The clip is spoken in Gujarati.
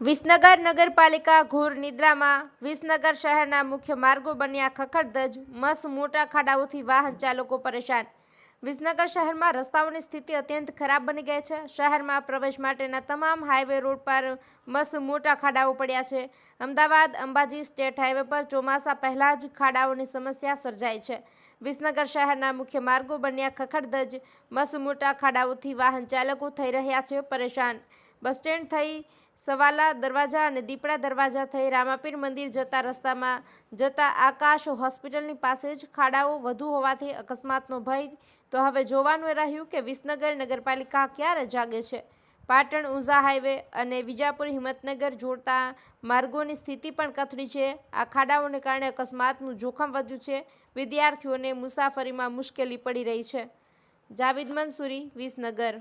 વિસનગર નગરપાલિકા ઘોર નિદ્રામાં વિસનગર શહેરના મુખ્ય માર્ગો બન્યા ખખડધજ, મસ મોટા ખાડાઓથી વાહન ચાલકો પરેશાન. વિસનગર શહેરમાં રસ્તાઓની સ્થિતિ અત્યંત ખરાબ બની ગઈ છે. શહેરમાં પ્રવેશ માટેના તમામ હાઈવે રોડ પર મસ મોટા ખાડાઓ પડ્યા છે. અમદાવાદ, અંબાજી સ્ટેટ હાઈવે પર ચોમાસા પહેલાં જ ખાડાઓની સમસ્યા સર્જાઈ છે. વિસનગર શહેરના મુખ્ય માર્ગો બન્યા ખખડધજ, મસ મોટા ખાડાઓથી વાહન ચાલકો થઈ રહ્યા છે પરેશાન. બસ સ્ટેન્ડ થઈ સવાલા દરવાજા અને દીપડા દરવાજા થઈ રામાપીર મંદિર જતા રસ્તામાં જતા આકાશ હોસ્પિટલની પાસે જ ખાડાઓ વધુ હોવાથી અકસ્માતનો ભય. તો હવે જોવાનું રહ્યું કે વિસનગર નગરપાલિકા ક્યારે જાગે છે? પાટણ, ઊંઝા હાઈવે અને વિજાપુર, હિંમતનગર જોડતા માર્ગોની સ્થિતિ પણ કથળી છે. આ ખાડાઓને કારણે અકસ્માતનું જોખમ વધ્યું છે. વિદ્યાર્થીઓને મુસાફરીમાં મુશ્કેલી પડી રહી છે. જાવિદ મંસૂરી, વિસનગર.